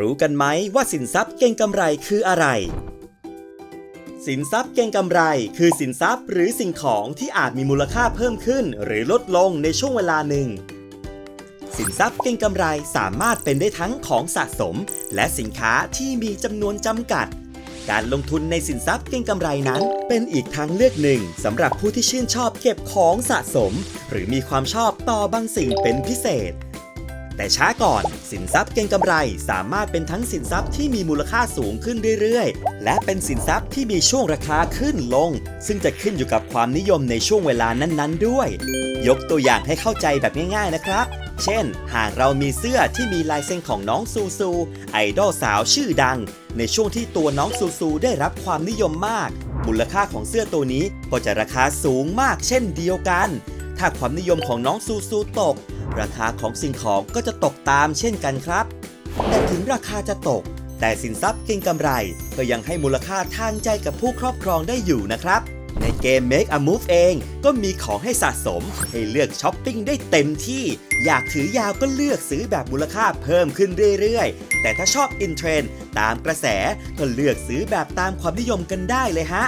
รู้กันไหมว่าสินทรัพย์เก่งกำไรคืออะไร สินทรัพย์เก่งกำไร คือสินทรัพย์หรือสิ่งของที่อาจมีมูลค่าเพิ่มขึ้น หรือลดลงในช่วงเวลาหนึ่ง สินทรัพย์เก่งกำไรสามารถเป็นได้ทั้งของสะสม และสินค้าที่มีจำนวนจำกัด การลงทุนในสินทรัพย์เก่งกำไรนั้น เป็นอีกทางเลือกหนึ่งสำหรับผู้ที่ชื่นชอบเก็บของสะสม หรือมีความชอบต่อบางสิ่งเป็นพิเศษ แต่ช้าก่อน สินทรัพย์เก่งกำไรสามารถเป็นทั้งสินทรัพย์ที่มีมูลค่าสูงขึ้นเรื่อยๆ และเป็นสินทรัพย์ที่มีช่วงราคาขึ้นลง ซึ่งจะขึ้นอยู่กับความนิยมในช่วงเวลานั้นๆ ด้วย ยกตัวอย่างให้เข้าใจแบบง่ายๆนะครับ เช่น หากเรามีเสื้อที่มีลายเซ็นของน้องซูซู ไอดอลสาวชื่อดัง ในช่วงที่ตัวน้องซูซูได้รับความนิยมมาก มูลค่าของเสื้อตัวนี้ก็จะราคาสูงมากเช่นเดียวกัน ถ้าความนิยมของน้องซูซูตก ราคาของสิ่งของก็จะตกตามเช่นกันครับ แต่ถึงราคาจะตก แต่สินทรัพย์เก็งกำไร ก็ยังให้มูลค่าทางใจกับผู้ครอบครองได้อยู่นะครับ ในเกม Make a Move เองก็มีของให้สะสม ให้เลือกช้อปปิ้งได้เต็มที่ อยากถือยาวก็เลือกซื้อแบบมูลค่าเพิ่มขึ้นเรื่อยๆ แต่ถ้าชอบอินเทรนด์ตามกระแสก็เลือกซื้อแบบตามความนิยมกันได้เลยฮะ